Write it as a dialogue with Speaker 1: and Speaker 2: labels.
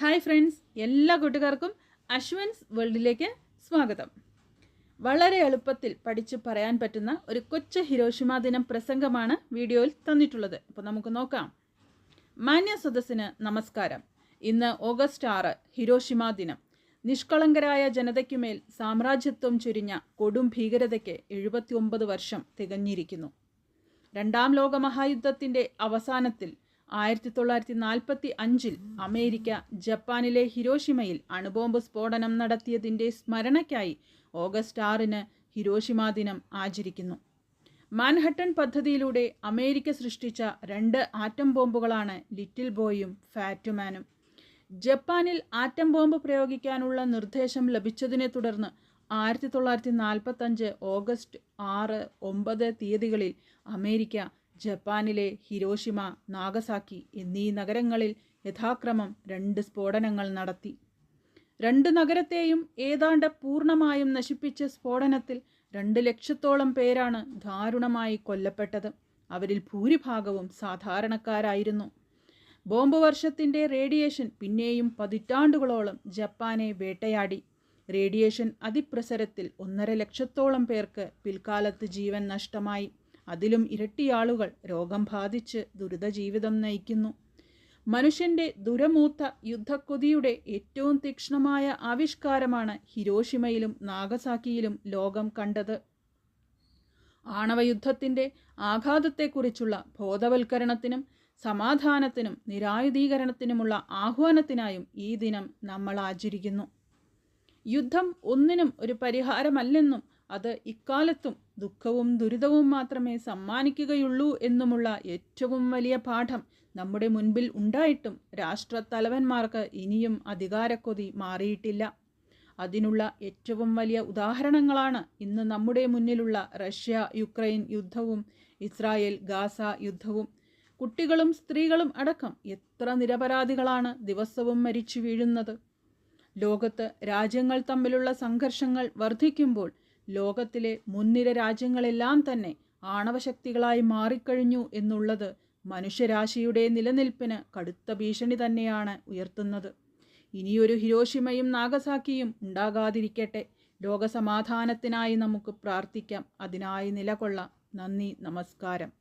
Speaker 1: Hi friends എല്ലാ കൂട്ടുകാർക്കും അശ്വൻസ് വേൾഡിലേക്ക് സ്വാഗതം. വളരെ എളുപ്പത്തിൽ പഠിച്ച് പറയാൻ പറ്റുന്ന ഒരു കൊച്ചു ഹിരോഷിമ ദിനം പ്രസംഗമാണ് വീഡിയോയിൽ തന്നിട്ടുള്ളത്. അപ്പോൾ നമുക്ക് നോക്കാം. മാന്യ സദസ്സിന് നമസ്കാരം. ഇന്ന് ഓഗസ്റ്റ് ആറ് ഹിരോഷിമ ദിനം. നിഷ്കളങ്കരായ ജനതയ്ക്കുമേൽ സാമ്രാജ്യത്വം ചുരിഞ്ഞ കൊടും ഭീകരതയ്ക്ക് എഴുപത്തിയൊമ്പത് വർഷം തികഞ്ഞിരിക്കുന്നു. രണ്ടാം ലോക മഹായുദ്ധത്തിന്റെ അവസാനത്തിൽ ആയിരത്തി തൊള്ളായിരത്തി നാൽപ്പത്തി അഞ്ചിൽ അമേരിക്ക ജപ്പാനിലെ ഹിരോഷിമയിൽ അണുബോംബ് സ്ഫോടനം നടത്തിയതിന്റെ സ്മരണയ്ക്കായി ഓഗസ്റ്റ് ആറിന് ഹിരോഷിമ ദിനം ആചരിക്കുന്നു. മാൻഹട്ടൺ പദ്ധതിയിലൂടെ അമേരിക്ക സൃഷ്ടിച്ച രണ്ട് ആറ്റം ബോംബുകളാണ് ലിറ്റിൽ ബോയും ഫാറ്റുമാനും. ജപ്പാനിൽ ആറ്റം ബോംബ് പ്രയോഗിക്കാനുള്ള നിർദ്ദേശം ലഭിച്ചതിനെ തുടർന്ന് ആയിരത്തി തൊള്ളായിരത്തി നാൽപ്പത്തഞ്ച് ഓഗസ്റ്റ് ആറ് ഒമ്പത് തീയതികളിൽ അമേരിക്ക ജപ്പാനിലെ ഹിരോഷിമ നാഗസാക്കി എന്നീ നഗരങ്ങളിൽ യഥാക്രമം രണ്ട് സ്ഫോടനങ്ങൾ നടത്തി. രണ്ട് നഗരത്തെയും ഏതാണ്ട് പൂർണമായും നശിപ്പിച്ച സ്ഫോടനത്തിൽ രണ്ട് ലക്ഷത്തോളം പേരാണ് ദാരുണമായി കൊല്ലപ്പെട്ടത്. അവരിൽ ഭൂരിഭാഗവും സാധാരണക്കാരായിരുന്നു. ബോംബ് വർഷത്തിന്റെ റേഡിയേഷൻ പിന്നെയും പതിറ്റാണ്ടുകളോളം ജപ്പാനെ വേട്ടയാടി. റേഡിയേഷൻ അതിപ്രസരത്തിൽ ഒന്നര ലക്ഷത്തോളം പേർക്ക് പിൽക്കാലത്ത് ജീവൻ നഷ്ടമായി. അതിലും ഇരട്ടിയാളുകൾ രോഗം ബാധിച്ച് ദുരിത ജീവിതം നയിക്കുന്നു. മനുഷ്യന്റെ ദുരമൂത്ത യുദ്ധക്കൊതിയുടെ ഏറ്റവും തീക്ഷ്ണമായ ആവിഷ്കാരമാണ് ഹിരോഷിമയിലും നാഗസാക്കിയിലും ലോകം കണ്ടത്. ആണവയുദ്ധത്തിന്റെ ആഘാതത്തെക്കുറിച്ചുള്ള ബോധവൽക്കരണത്തിനും സമാധാനത്തിനും നിരായുധീകരണത്തിനുമുള്ള ആഹ്വാനത്തിനായും ഈ ദിനം നമ്മൾ ആചരിക്കുന്നു. യുദ്ധം ഒന്നിനും ഒരു പരിഹാരമല്ലെന്നും അത് ഇക്കാലത്തും ദുഃഖവും ദുരിതവും മാത്രമേ സമ്മാനിക്കുകയുള്ളൂ എന്നുമുള്ള ഏറ്റവും വലിയ പാഠം നമ്മുടെ മുൻപിൽ ഉണ്ടായിട്ടും രാഷ്ട്രത്തലവന്മാർക്ക് ഇനിയും അധികാരക്കൊതി മാറിയിട്ടില്ല. അതിനുള്ള ഏറ്റവും വലിയ ഉദാഹരണങ്ങളാണ് ഇന്ന് നമ്മുടെ മുന്നിലുള്ള റഷ്യ യുക്രൈൻ യുദ്ധവും ഇസ്രായേൽ ഗാസ യുദ്ധവും. കുട്ടികളും സ്ത്രീകളും അടക്കം എത്ര നിരപരാധികളാണ് ദിവസവും മരിച്ചു വീഴുന്നത്. ലോകത്ത് രാജ്യങ്ങൾ തമ്മിലുള്ള സംഘർഷങ്ങൾ വർദ്ധിക്കുമ്പോൾ ലോകത്തിലെ മുൻനിര രാജ്യങ്ങളെല്ലാം തന്നെ ആണവശക്തികളായി മാറിക്കഴിഞ്ഞു എന്നുള്ളത് മനുഷ്യരാശിയുടെ നിലനിൽപ്പിന് കടുത്ത ഭീഷണി തന്നെയാണ് ഉയർത്തുന്നത്. ഇനിയൊരു ഹിരോഷിമയും നാഗസാക്കിയും ഉണ്ടാകാതിരിക്കട്ടെ. ലോകസമാധാനത്തിനായി നമുക്ക് പ്രാർത്ഥിക്കാം. അതിനായി നിലകൊള്ളാം. നന്ദി. നമസ്കാരം.